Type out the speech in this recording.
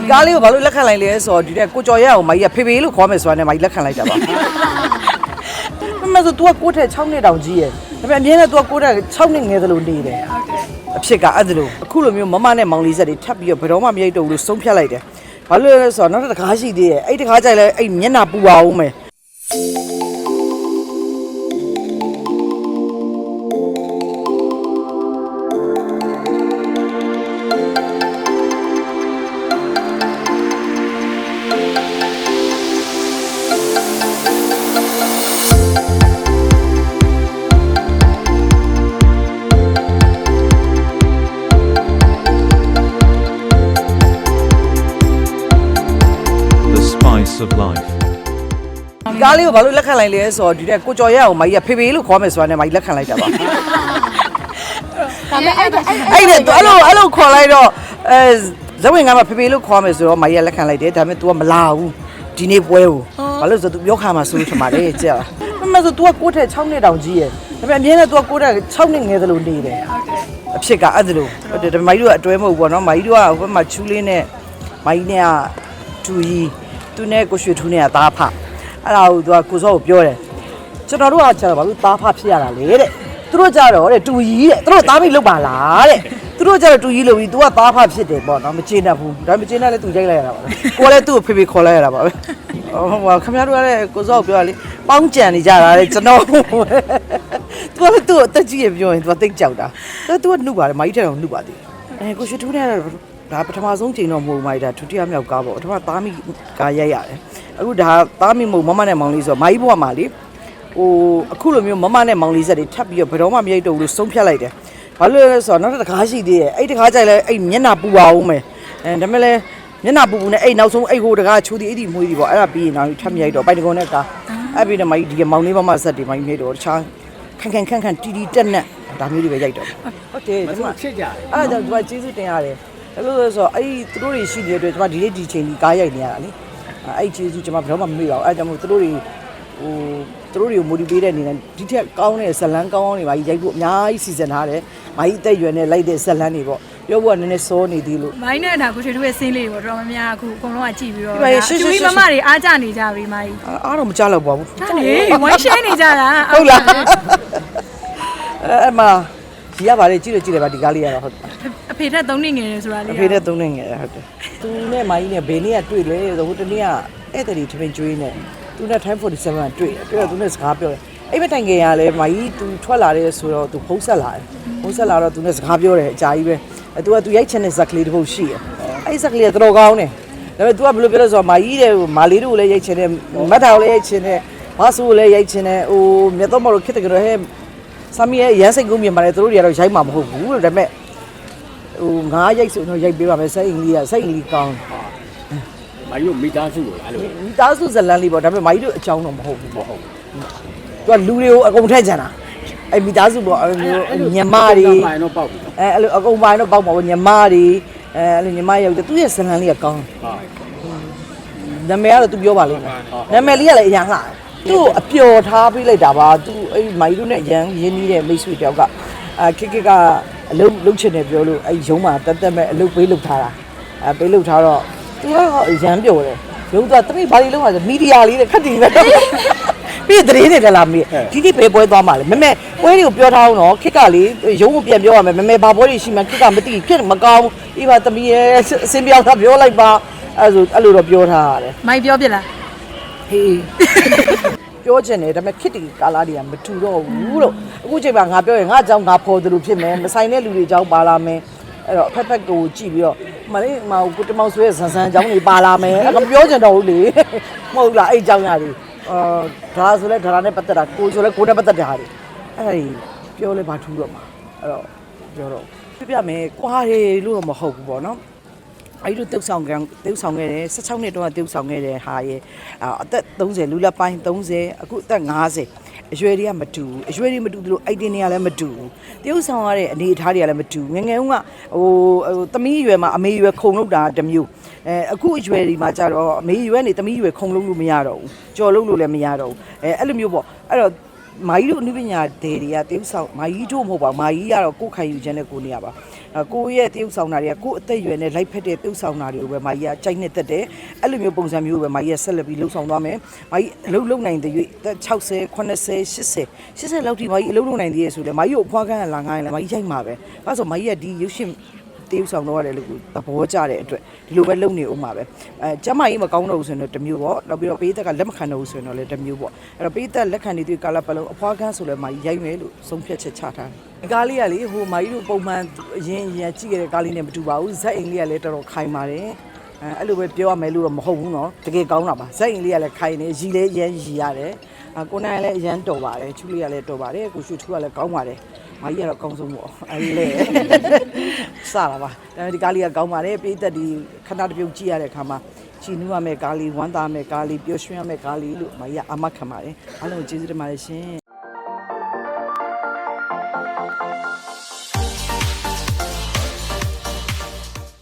ဒီကားလေးကိုဘာလို့လက်ခံလိုက်လဲဆိုတော့ဒီတဲ့ကိုကျော်ရဲအောင်မကြီးကဖေဖေလို့ခေါ်မယ်ဆိုတာနဲ့မကြီးလက်ခံလိုက်တာပါမမဆို तू ကကိုယ့်ထက်6နှစ်တောင်ကြီးရဲ့ဒါပေမဲ့အမြဲတမ်း तू ကကိုယ့်ထက်6နှစ်ငယ်သလိုနေတယ်အဖြစ်ကအဲ့ဒါလိုအခုလိုမျိုးမမနဲ့မောင်လေးဆက်တွေထပ်ပြီးတော့ဘယ်တော့မှမရိတ်တော့ဘူးလို့ဆုံးဖြတ်လိုက်တယ်ဘာလို့လဲဆိုတော့နောက်တစ်ခါရှိသေးရဲ့အဲ့ဒီခါကျရင်လည်းအဲ့မျက်နှာပူပါအောင်မယ် of life. ဒီကားလေးကိုဘာလို့လက်ခံလိုက်လဲဆိုတော့ဒီတဲ့ကိုကျော်ရဲအောင်မကြီးကဖေဖေလို့ခေါ်မယ်ဆိုတာနဲ့မကြီးလက်ခံလိုက်တာပါ ဒါပေမဲ့အဲ့ဒါအဲ့ အဲ့ဒါအဲ့လိုအဲ့လိုခေါ်လိုက်တော့အဲဇဝင်ကမှဖေဖေလို့ခေါ်မယ်ဆိုတော့မကြီးကလက်ခံလိုက်တယ်ဒါပေမဲ့ तू ကမလာဘူးဒီနေ့ပွဲကိုဘာလို့လဲဆိုတော့ तू ပြောခါမှာဆိုလို့ထင်ပါတယ်ကြာမမဆို तू ကကိုယ့်ထက်6နှစ်တောင်ကြီးရဲ့ဒါပေမဲ့အမြဲတမ်း तू ကကိုယ့်ထက်6နှစ်ငယ်သလိုနေတယ်အဖြစ်ကအဲ့ဒါလိုဟုတ်တယ်ဒါပေမဲ့မကြီးတို့ကအတွဲမဟုတ်ဘူးပေါ့နော်မကြီးတို့ကဟိုဘက်မှာချူးလေးနဲ့မကြီးနဲ့ကတူကြီး သူနဲ့ကိုရွှေထူးနဲ့ကသားဖအဲ့ဒါကို तू ကကိုစောကိုပြောတယ် ကျွန်တော်တို့ကကျတော့ဘာလို့သားဖဖြစ်ရတာလဲတဲ့သူတို့ကြတော့တဲ့တူကြီးတဲ့သူတို့သားမိလောက်ပါလားတဲ့သူတို့ကြတော့တူကြီးလို့ပြီး तू ကသားဖဖြစ်တယ်ပေါ့နော်မကျေနပ်ဘူးဒါမကျေနပ်လဲ तू ရိုက်လိုက်ရတာပါပဲကိုကလည်းသူ့ကိုဖေဖေခေါ်လိုက်ရတာပါပဲဟိုဟိုခင်ဗျားတို့ကလည်းကိုစောကိုပြောရလေပေါင်းကြံနေကြတာလေကျွန်တော် तू ကလည်းသူ့ကိုအသက်ကြီးရပြောရင် तू ကတိတ်ကြောက်တာ तू ကနှုတ်ပါတယ်မိုင်းတဲ့တော့နှုတ်ပါသေးတယ်အဲကိုရှိထူးနဲ့ကတော့ ဒါပထမဆုံးချိန်တော့မဟုတ်မိုင်းဒါဒုတိယမြောက်ကားပေါ့ပထမသားမိကားရိုက်ရတယ်အခုဒါသားမိမဟုတ်မမနဲ့မောင်လေးဆိုမိုင်းဘွားမှာလေဟိုအခုလိုမျိုးမမနဲ့မောင်လေးဆက်တွေထပ်ပြီးတော့ဘယ်တော့မှမရိတ်တော့ဘူးလို့ဆုံးဖြတ်လိုက်တယ်။ဘာလို့လဲဆိုတော့နောက်တစ်ခါရှိသေးရဲ့အဲ့ဒီတစ်ခါကျရင်လည်းအဲ့မျက်နှာပူပါအောင်မယ်။အဲဒါပေမဲ့လည်းမျက်နှာပူပူနဲ့အဲ့နောက်ဆုံးအဲ့ဟိုတကားချိုးဒီအဲ့ဒီမွေးဒီပေါ့အဲ့ဒါပြီးရင်တော့ထပ်မရိတ်တော့ပိုက်တကုံနဲ့ကားအဲ့ပြီးတော့မကြီးဒီမောင်လေးမမဆက်တွေမကြီးနေတော့တခြားခန့်ခန့်ခန့်ခန့်တီတီတက်နဲ့ဒါမျိုးတွေပဲရိုက်တော့ဟုတ်တယ်ဒီမှာဖြစ်ကြတယ်အဲ့ဒါကြောင့်ဒီမှာကျေးဇူးတင်ရတယ် အဲ့လိုဆိုတော့အဲ့ဒီသူတို့တွေရှိနေတဲ့အတွက်ကျွန်မဒီနေ့ဒီချိန်ဒီကားရိုက်နေရတာလေအဲ့ဒီကျေးဇူးကျွန်မဘယ်တော့မှမမေ့ပါဘူးအဲ့ဒါကြောင့်မို့သူတို့တွေဟိုသူတို့တွေကို motivate တဲ့အနေနဲ့ဒီထက်ကောင်းတဲ့ဇလန်းကောင်းကောင်းတွေပါရိုက်ဖို့အများကြီးစီစဉ်ထားတယ်။မာကြီးအသက်အရွယ်နဲ့လိုက်တဲ့ဇလန်းတွေပေါ့ပြောဖို့ကနည်းနည်းစောနေသေးလို့မိုင်းနဲ့ဒါကိုချွေထွေးဆင်းလေးပေါ့တော်တော်များများအခုအကုန်လုံးကကြည့်ပြီးတော့ဒီမှာရှေ့ရှေ့ကျွေးရှေ့မမတွေအားကြနေကြပြီမိုင်းအာအားတော့မကြတော့ပါဘူးဒါနေဝိုင်းရှဲနေကြတာဟုတ်လားအဲအမ ဒီရပါလေကြည့်လို့ကြည့်တယ်ပါဒီကားလေးရတော့ဟုတ်တယ်အဖေထက်သုံးနှစ်ငယ်တယ်ဆိုတာလေးအဖေနဲ့သုံးနေငယ်ဟုတ်တယ်သူနဲ့မာကြီးနဲ့ဘေးနေ့ကတွေ့လေဟိုတနေ့ကဧည့်သည်ထမင်းကျွေးနေသူနဲ့ time 47ကတွေ့တယ်တွေ့တော့သူနဲ့စကားပြောတယ်အဲ့ဘက်တိုင်ကရလဲမာကြီးသူထွက်လာတယ်ဆိုတော့သူဖုံးဆက်လာတယ်ဖုံးဆက်လာတော့သူနဲ့စကားပြောတယ်အကြာကြီးပဲအဲသူကသူရိုက်ချင်တဲ့ဇက်ကလေးတစ်ပုတ်ရှိတယ်အဲ့ဇက်ကလေးကတော်ကောင်းတယ်ဒါပေမဲ့ तू ကဘယ်လိုပြောလဲဆိုတော့မာကြီးတဲ့မာလေးတို့ကိုလည်းရိုက်ချင်တယ်မတ်တာကိုလည်းရိုက်ချင်တယ်မဆူကိုလည်းရိုက်ချင်တယ်ဟိုမြတ်တော်မလို့ခစ်တယ်ကြတော့ဟဲ့ ဆာမီရဲ့ရန်စိတ်ကုန်းမြင်ပါတယ်သူတို့တွေကတော့ရိုက်မှာမဟုတ်ဘူးလို့ဒါပေမဲ့ဟိုငါးရိုက်ဆိုတော့ရိုက်ပေးပါမယ်စိတ်အင်္ဂလိပ်ကစိတ်အင်္ဂလိပ်ကောင်းမကြီးတို့မိသားစုကိုလားအဲ့လိုမိသားစုဇလန်းလေးပေါ့ဒါပေမဲ့မိုင်းတို့အကြောင်းတော့မဟုတ်ဘူးပေါ့ဟုတ်သူကလူတွေကိုအကုန်ထက်ကြတာအဲ့မိသားစုပေါ့အဲ့လိုညမတွေမိုင်တော့ပေါက်ပြီအဲအဲ့လိုအကုန်ပိုင်းတော့ပေါက်ပါဘောညမတွေအဲအဲ့လိုညမရောက်တယ်သူရဲ့ဇလန်းလေးကကောင်းဟာနာမည်ကတော့သူပြောပါလိမ့်မယ်နာမည်လေးကလည်းအရင်လှတယ် သူ့အပျော်ထားပေးလိုက်တာပါသူအဲ့မိုင်းတို့နဲ့ရန်ရင်းနှီးတဲ့မိတ်ဆွေတယောက်ကအာခက်ခက်ကအလုပ်လုပ်ချင်တယ်ပြောလို့အဲ့ရုံးမှာတက်တက်မဲ့အလုပ်ပေးလုပ်ထားတာအဲပေးလုပ်ထားတော့သူကရန်ပျော်တယ်ရုံးကတမိဘာလေးလုံးကမီဒီယာလေးတဲ့ခက်တည်ပဲပြီးသတင်းတွေလည်းလာမေးဒီဒီဘယ်ပွဲသွားမှာလဲမမေပွဲတွေကိုပြောထားအောင်နော်ခက်ကလေရုံးကိုပြန်ပြောရမယ်မမေဘာပွဲတွေရှိမှခက်ကမသိခက်မကောင်းအေးပါတမီးရဲ့အစင်ပြောင်းတာပြောလိုက်ပါအဲ့ဆိုအဲ့လိုတော့ပြောထားရတယ်မိုင်းပြောပြလား ဟေးပြောချင်တယ်ဒါပေမဲ့ခစ်တီကာလာတွေကမထူတော့ဘူးလို့အခုချိန်မှာငါပြောရင်ငါအကြောင်းငါဖော်သလိုဖြစ်မယ်မဆိုင်တဲ့လူတွေအကြောင်းပါလာမယ်အဲ့တော့အဖက်ဖက်ကိုကြည့်ပြီးတော့မလေးမဟိုကိုတမောင်ဆွဲဆန်ဆန်အကြောင်းတွေပါလာမယ်အဲ့တော့မပြောချင်တော့ဘူးလေမဟုတ်လားအဲ့အကြောင်းရတယ်အာဒါဆိုလဲဒါနဲ့ပတ်သက်တာကိုဆိုလဲကိုနဲ့ပတ်သက်တဲ့ဟာတွေအဲ့ဒါကြီးပြောလဲဘာထူတော့မှာအဲ့တော့ပြောတော့ပြပြမယ်ကွာတယ်လို့တော့မဟုတ်ဘူးပေါ့နော် အဲ့ဒီတုပ်ဆောင်ကံတုပ်ဆောင်ခဲ့တယ်16နှစ်တုန်းကတုပ်ဆောင်ခဲ့တဲ့ဟာရဲ့အာအသက်30လူလက်ပိုင်း30အခုအသက်50အရွယ်တွေကမတူဘူးအရွယ်တွေမတူသလိုအိုက်တင်တွေကလည်းမတူဘူးတရုပ်ဆောင်ရတဲ့အနေအထားတွေကလည်းမတူဘူးငယ်ငယ်တုန်းကဟိုဟိုသမီးအရွယ်မှာအမေအရွယ်ခုံလို့တာတစ်မျိုးအဲအခုအရွယ်ဒီမှာကျတော့အမေအရွယ်နေသမီးအရွယ်ခုံလို့လို့မရတော့ဘူးကြော်လို့လို့လည်းမရတော့ဘူးအဲအဲ့လိုမျိုးပေါ့အဲ့တော့ မာကြီးတို့အနုပညာဒေတွေကတရုပ်ဆောင်မာကြီးတို့မဟုတ်ပါဘူးမာကြီးကတော့ကိုယ်ခံယူခြင်းနဲ့ကိုယ်နေရပါအဲကိုယ့်ရဲ့တရုပ်ဆောင်တာတွေကကိုယ့်အသက်အရွယ်နဲ့လိုက်ဖက်တဲ့တရုပ်ဆောင်တာတွေကိုပဲမာကြီးကကြိုက်နေတတ်တယ်အဲ့လိုမျိုးပုံစံမျိုးပဲမာကြီးကဆက်လက်ပြီးလှုပ်ဆောင်သွားမယ်မာကြီးအလုပ်လုပ်နိုင်တဲ့ရွေ့သက်60 80 80 80လောက်ထိမာကြီးအလုပ်လုပ်နိုင်သေးရဲ့ဆိုလေမာကြီးကိုအဖွားကန်းကလာငိုင်းလဲမာကြီးရိုက်မှာပဲအဲ့ဆိုမာကြီးကဒီရုပ်ရှင် တေးဥဆောင်တော့ရတယ်လို့သဘောကျတဲ့အတွက်ဒီလိုပဲလုပ်နေဦးမှာပဲအဲကျမကြီးမကောင်းတော့ဘူးဆိုရင်တော့တစ်မျိုးပေါ့နောက်ပြီးတော့ပေးသက်ကလက်မခံတော့ဘူးဆိုရင်တော့လည်းတစ်မျိုးပေါ့အဲ့တော့ပေးသက်လက်ခံနေတဲ့ကာလပတ်လုံးအဖွားကန်းဆိုလည်းမကြီးရိုက်မယ်လို့ဆုံးဖြတ်ချက်ချထားတယ်ဒီကားလေးကလေဟိုမကြီးတို့ပုံမှန်အရင်အရင်ကြည့်ခဲ့တဲ့ကားလေးနဲ့မတူပါဘူးဇက်အိမ်လေးကလည်းတော်တော်ခိုင်ပါတယ်အဲအဲ့လိုပဲပြောရမယ်လို့တော့မဟုတ်ဘူးเนาะတကယ်ကောင်းတာပါဇက်အိမ်လေးကလည်းခိုင်နေရီလည်းရမ်းရီရတယ်အကိုနိုင်လည်းအရန်တော်ပါတယ်ချူလေးကလည်းတော်ပါတယ်ကိုရွှေထူကလည်းကောင်းပါတယ်မကြီးကတော့အကောင်းဆုံးပေါ့အဲဒီလေ စတာပါဒါပေမဲ့ဒီကားလေးကကောင်းပါတယ်ပြည်သက်ဒီခဏတစ်ပြုတ်ကြည့်ရတဲ့အခါမှာချီနူးရမယ့်ကားလေးဝမ်းသာမယ့်ကားလေးပျော်ရွှင်ရမယ့်ကားလေးလို့မကြီးကအမခံပါတယ်အားလုံးကိုကျေးဇူးတင်ပါတယ်ရှင်